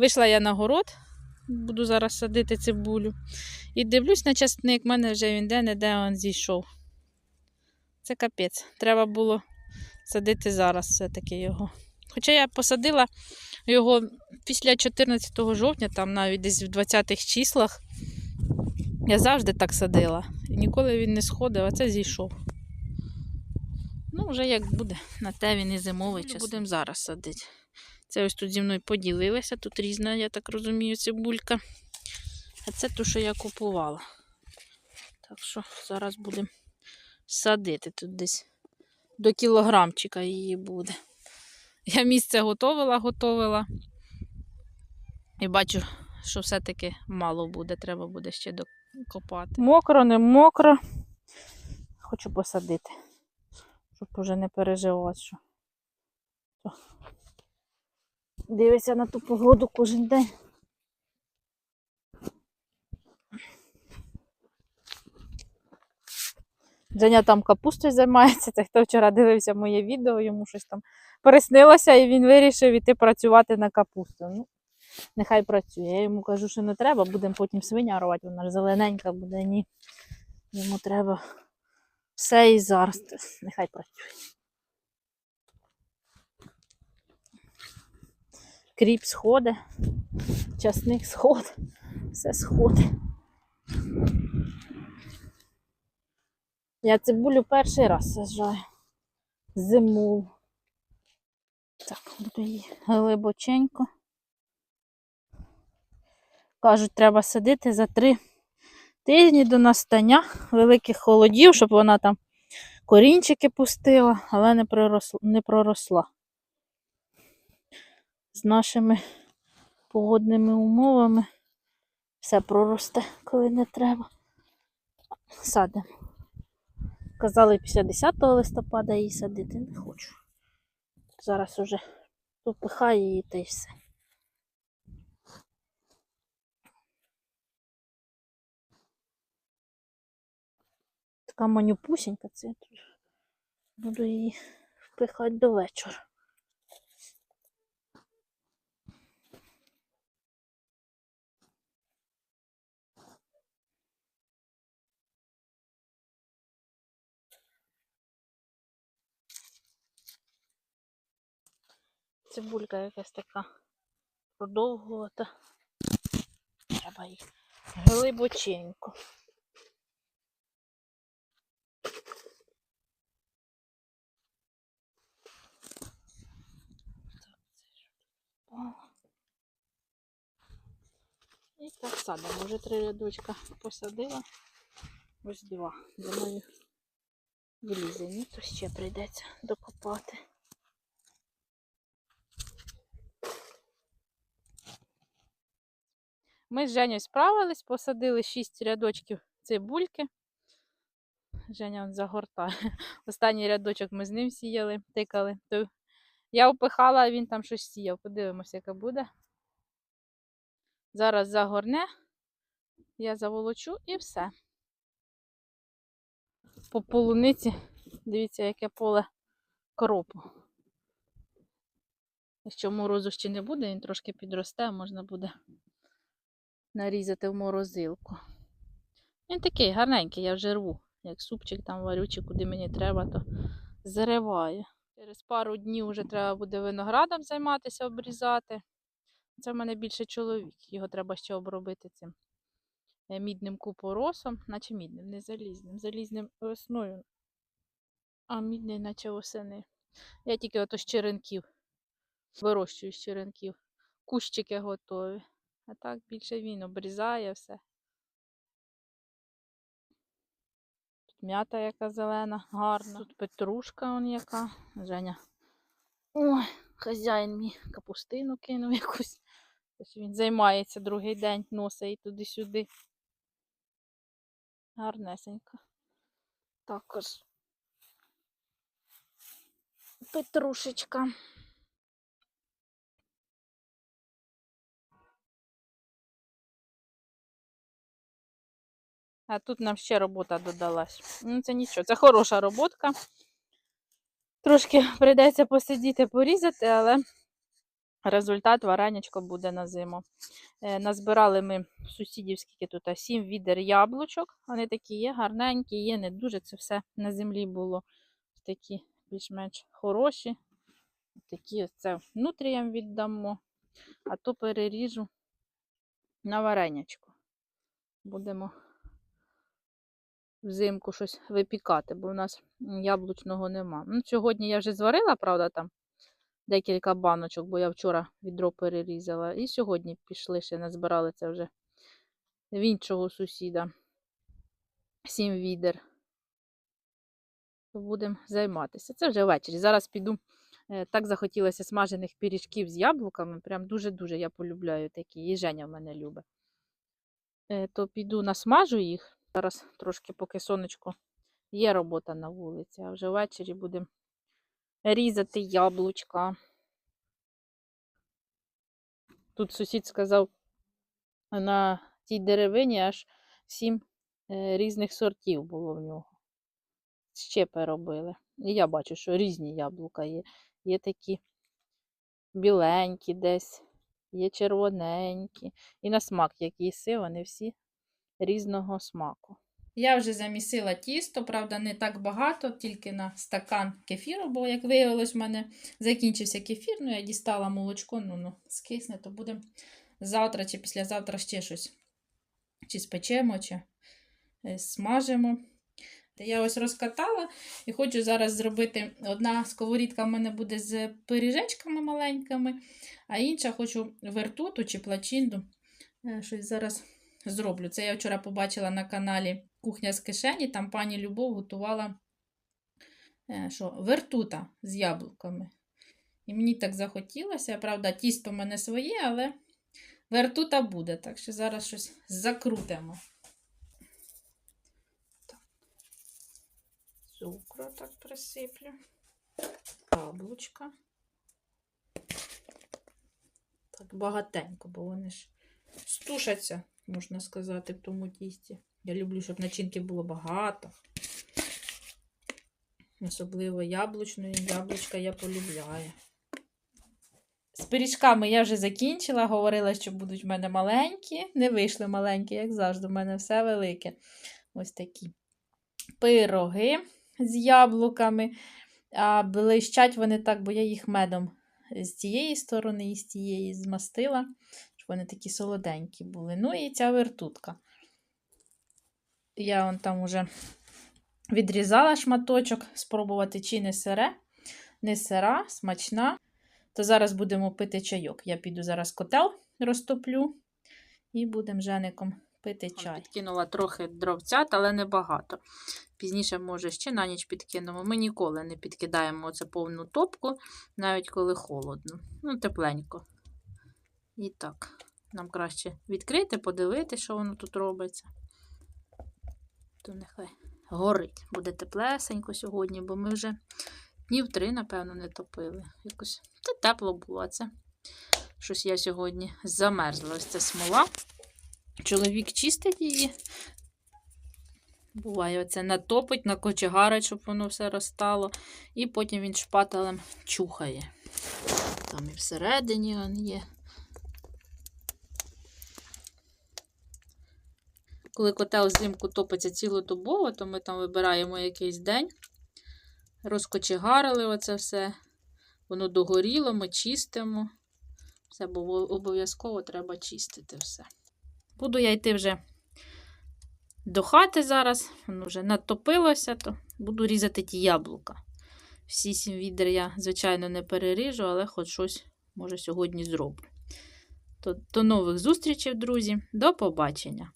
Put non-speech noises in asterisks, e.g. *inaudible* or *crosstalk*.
Вийшла я на город, буду зараз садити цибулю. І дивлюсь на часник, в мене вже він де-не-де він зійшов. Це капець. Треба було садити зараз все-таки його. Хоча я посадила його після 14 жовтня, там навіть десь в 20-х числах. Я завжди так садила. І ніколи він не сходив, а це зійшов. Ну, вже як буде. На те він і зимовий час. Будемо зараз садити. Це ось тут зі мною поділилися. Тут різна, я так розумію, цибулька. А це ту, що я купувала. Так що зараз будемо садити тут десь до кілограмчика її буде. Я місце готовила, готовила. І бачу, що все-таки мало буде, треба буде ще докопати. Мокро, не мокро. Хочу посадити, щоб вже не переживати, що. То Дивися на ту погоду кожен день. Женя там капустою займається. Це хто вчора дивився моє відео, йому щось там приснилося, і він вирішив іти працювати на капусту. Ну, нехай працює. Я йому кажу, що не треба, будемо потім свиня рвати, вона ж зелененька буде, ні. Йому треба все і зараз. Нехай працює. Кріп сходить, часник сходить, все сходить. Я цибулю перший раз саджаю. Зиму. Так, буду її глибоченько. Кажуть, треба садити за три тижні до настання великих холодів, щоб вона там корінчики пустила, але не проросла. Не проросла. З нашими погодними умовами все проросте, коли не треба. Садимо. Казали після 10 листопада її садити, не хочу. Зараз уже попихаю її та й все. Така манюпусінька, це я тут буду її впихати до вечора. Цибулька якась така продовгувата. Треба її глибоченько. І так садимо. Вже три рядочка посадила. Ось два. Думаю, влізе. То ще прийдеться докопати. Ми з Женєю справились, посадили 6 рядочків цибульки. Женя он загортає. *laughs* Останній рядочок ми з ним сіяли, тикали. То я впихала, а він там щось сіяв. Подивимося, яка буде. Зараз загорне, я заволочу і все. По полуниці, дивіться, яке поле кропу. Якщо морозу ще не буде, він трошки підросте, можна буде нарізати в морозилку. Він такий гарненький, я вже рву. Як супчик там варю, чи куди мені треба, то зариваю. Через пару днів вже треба буде виноградом займатися, обрізати. Це в мене більше чоловік. Його треба ще обробити цим е, мідним купоросом, наче мідним, не залізним. Залізним весною, а мідний, наче осени. Я тільки ото з черенків вирощую з черенків. Кущики готові. А так більше він обрізає все. Тут м'ята яка зелена, гарна. Тут петрушка он яка. Женя. Ой, хазяїн мій капустину кинув якусь. Ось він займається другий день, носить її туди-сюди. Гарнесенько. Також петрушечка. А тут нам ще робота додалась. Ну, це нічого, це хороша роботка. Трошки прийдеться посидіти, порізати, але Результат варенячко буде на зиму. Е, Назбирали ми сусідів скільки тут, сім відер яблучок. Вони такі є, гарненькі, є, не дуже. Це все на землі було. Такі більш-менш хороші. Такі це внутріям віддамо, а то переріжу на варенячко. Будемо взимку щось випікати, бо в нас яблучного нема. Ну, сьогодні я вже зварила, правда, там декілька баночок, бо я вчора відро перерізала. І сьогодні пішли ще назбирали це вже в іншого сусіда. Сім відер. Будемо займатися. Це вже ввечері. Зараз піду. Е, Так захотілося смажених пиріжків з яблуками. Прям дуже-дуже я полюбляю такі. І Женя в мене любить. Е, То піду насмажу їх. Зараз трошки, поки сонечко є робота на вулиці, а вже ввечері будемо різати яблучка. Тут сусід сказав, на тій деревині аж сім е, різних сортів було в нього. Щепи робили. І я бачу, що різні яблука є. Є такі біленькі десь, є червоненькі. І на смак, як їси, вони всі різного смаку. Я вже замісила тісто, правда, не так багато, тільки на стакан кефіру, бо, як виявилось, в мене закінчився кефір, ну я дістала молочко, ну, ну скисне, то будемо завтра чи післязавтра ще щось. Чи спечемо, чи е, смажимо. Я ось розкатала і хочу зараз зробити одна сковорідка в мене буде з пиріжечками маленькими, а інша хочу вертуту чи плачинду. Е, Щось зараз зроблю. Це я вчора побачила на каналі Кухня з кишені. Там пані Любов готувала е, що, вертута з яблуками. І мені так захотілося. Правда, тісто в мене своє, але вертута буде. Так що зараз щось закрутимо. Цукру так присиплю. Яблучка. Так багатенько, бо вони ж стушаться, можна сказати, в тому тісті. Я люблю, щоб начинки було багато. Особливо яблучної. Яблучка я полюбляю. З пиріжками я вже закінчила. Говорила, що будуть в мене маленькі. Не вийшли маленькі, як завжди. У мене все велике. Ось такі пироги з яблуками. А блищать вони так, бо я їх медом з цієї сторони і з тієї змастила, вони такі солоденькі були. Ну і ця вертутка. Я вон там уже відрізала шматочок, спробувати, чи не сире, не сира, смачна. То зараз будемо пити чайок. Я піду зараз котел розтоплю і будемо жеником пити чай. Підкинула трохи дровцят, але не багато. Пізніше, може, ще на ніч підкинемо. Ми ніколи не підкидаємо оце повну топку, навіть коли холодно. Ну, тепленько. І так, нам краще відкрити, подивитися, що воно тут робиться. То нехай горить. Буде теплесенько сьогодні, бо ми вже днів три, напевно, не топили. Якось та тепло було, це щось я сьогодні замерзла. Ось ця смола. Чоловік чистить її. Буває, оце натопить, накочегарить, щоб воно все розтало. І потім він шпателем чухає. Там і всередині він є. Коли котел взимку топиться цілодобово, то ми там вибираємо якийсь день, розкочегарили оце все. Воно догоріло, ми чистимо. Все, бо обов'язково треба чистити все. Буду я йти вже до хати зараз, воно вже натопилося, то буду різати ті яблука. Всі сім відер я, звичайно, не переріжу, але хоч щось, може, сьогодні зроблю. То, до нових зустрічей, друзі. До побачення!